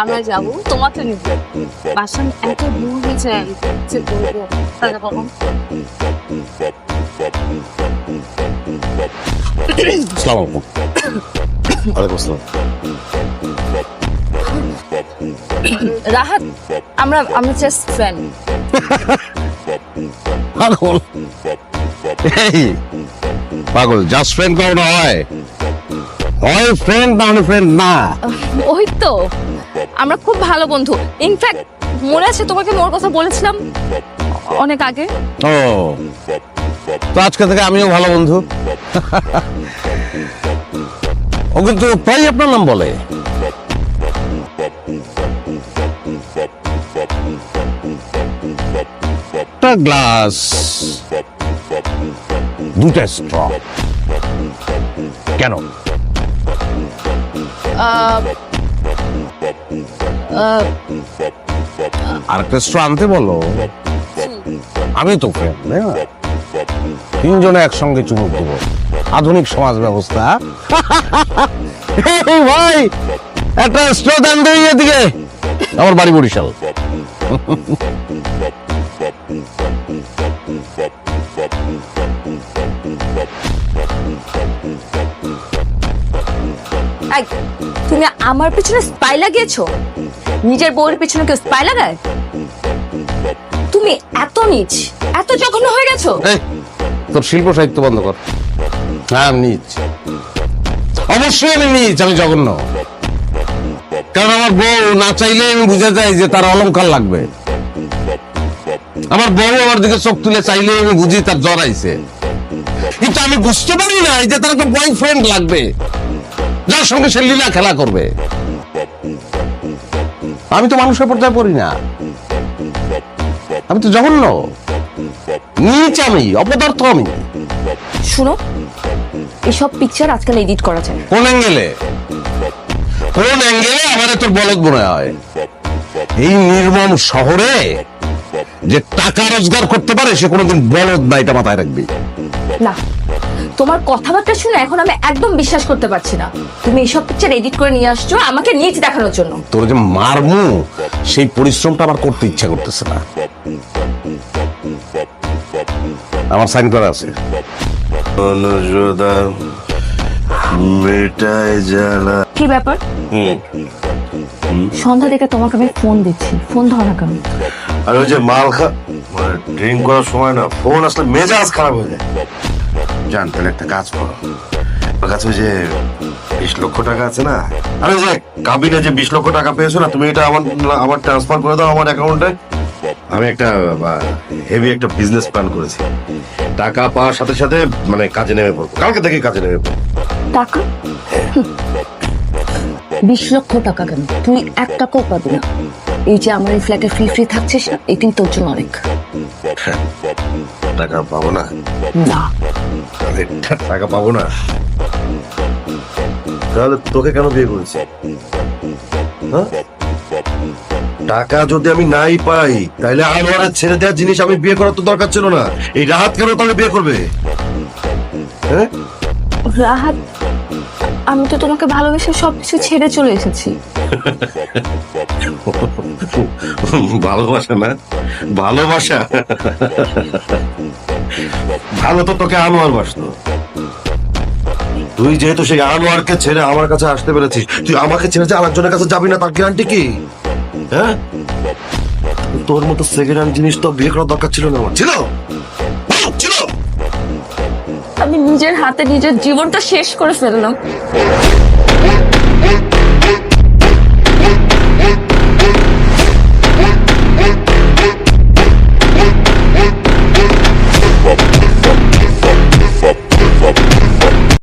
আমরা যাব তোমাকে নিব বাসন এত দূর হয়েছে যে বলব টাকা পাবো আসসালামু আলাইকুম আসসালাম। রাহাত আমরা আমরা জাস্ট ফ্রেন্ড পাগল। পাগল জাস্ট ফ্রেন্ড কারণ হয়। হয় ফ্রেন্ড না ফ্রেন্ড না। ওই তো। আমরা খুব ভালো বন্ধু। ইনফ্যাক্ট মনে আছে তোমাকে মোর কথা বলেছিলাম অনেক আগে। ও তো আজকে থেকে আমিও ভালো বন্ধু। ও কিন্তু প্রায় আপনার নাম বলে। একটা গ্লাস দুটা স্ট্র কেন? আর আনতে বলো। আমি তো তিনজনে একসঙ্গে চুমুক দেবো। আধুনিক সমাজ ব্যবস্থা। ভাই, একটা স্ট্র দান এদিকে। আমার বাড়ি বরিশাল। তুমি আমার পিছনে স্পাই লাগিয়েছো? নিজের বউয়ের পিছনে কেউ স্পাই লাগায়? তুমি এত নিচ, এত জঘন্য হয়ে গেছো। তোর শিল্প সাহিত্য বন্ধ কর। হ্যাঁ নিচ। অবশ্যই আমি নিচ, আমি জঘন্য। কারণ আমার বউ না চাইলে আমি বুঝে যাই যে তার অলংকার লাগবে। আমার বউ আমার দিকে চোখ তুলে চাইলে আমি বুঝি তার জ্বর আইছে। কিন্তু আমি বুঝতে পারি না যে তার একটা বয়ফ্রেন্ড লাগবে, যার সঙ্গে সে লীলা খেলা করবে। আমি তো মানুষের পর্যায়ে পড়ি না। আমি তো জঘন্য। নিচ আমি অপদার্থ আমি। শুনো এসব পিকচার আজকাল এডিট করা যায়। কোন অ্যাঙ্গেলে কোন অ্যাঙ্গেলে আমার তোর বলদ মনে হয়? এই নির্মম শহরে যে টাকা রোজগার করতে পারে সে কোনোদিন বলদ না এটা মাথায় রাখবি। না। তোমার কথাবার্তা শুনে এখন আমি একদম বিশ্বাস করতে পারছি না। তুমি এসব পিকচার এডিট করে নিয়ে আসছো আমাকে নিচ দেখানোর জন্য। তোর যে মারমু সেই পরিশ্রমটা আমার করতে ইচ্ছা করতেছে না। আমার সাইন করা আছে। অনুযোদা মেটায় জ্বালা। কি ব্যাপার? সন্ধ্যা থেকে তোমাকে আমি ফোন দিচ্ছি। ফোন ধরো না কেন? আর ওই যে মাল খা ড্রিঙ্ক করার সময় না ফোন আসলে মেজাজ খারাপ হয়ে যায়। জান তাহলে একটা কাজ করো। ওর কাছে ওই যে বিশ লক্ষ টাকা আছে না আরে যে কাবিনে যে বিশ লক্ষ টাকা পেয়েছ না তুমি এটা আমার আমার ট্রান্সফার করে দাও আমার অ্যাকাউন্টে আমি একটা হেভি একটা বিজনেস প্ল্যান করেছি। টাকা পাওয়ার সাথে সাথে মানে কাজে নেমে পড়ব। কালকে থেকে কাজে নেমে পড়ব। টাকা? বিশ লক্ষ টাকা কেন? তুই এক টাকাও পাবি না। এই যে আমার এই ফ্ল্যাটে ফ্রি ফ্রি থাকছিস না এটাই তোর জন্য অনেক। টাকা পাবো না। না। টাকা পাবো না। তাহলে তোকে কেন বিয়ে করেছি? হ্যাঁ? টাকা যদি আমি নাই পাই তাহলে আনোয়ারের ছেড়ে দেওয়ার জিনিস আমি বিয়ে করার তো দরকার ছিল না। এই রাহাত কেন তাহলে বিয়ে করবে? হ্যাঁ? রাহাত আমি তো তোমাকে ভালোবেসে সবকিছু ছেড়ে চলে এসেছি। ভালোবাসা না? ভালোবাসা? ভালো তো তোকে আনোয়ার বাসতো। তুই যেহেতু সেই আনোয়ারকে ছেড়ে আমার কাছে আসতে পেরেছিস, তুই আমাকে ছেড়ে যে আরেকজনের কাছে যাবি না, তার গ্যারান্টি কি? হ্যাঁ? তোর মতো সেকেন্ড হ্যান্ড জিনিস তো বিয়ে করার দরকার ছিল না আমার। ছিল? ছিল? আমি নিজের হাতে নিজের জীবনটা শেষ করে ফেললাম।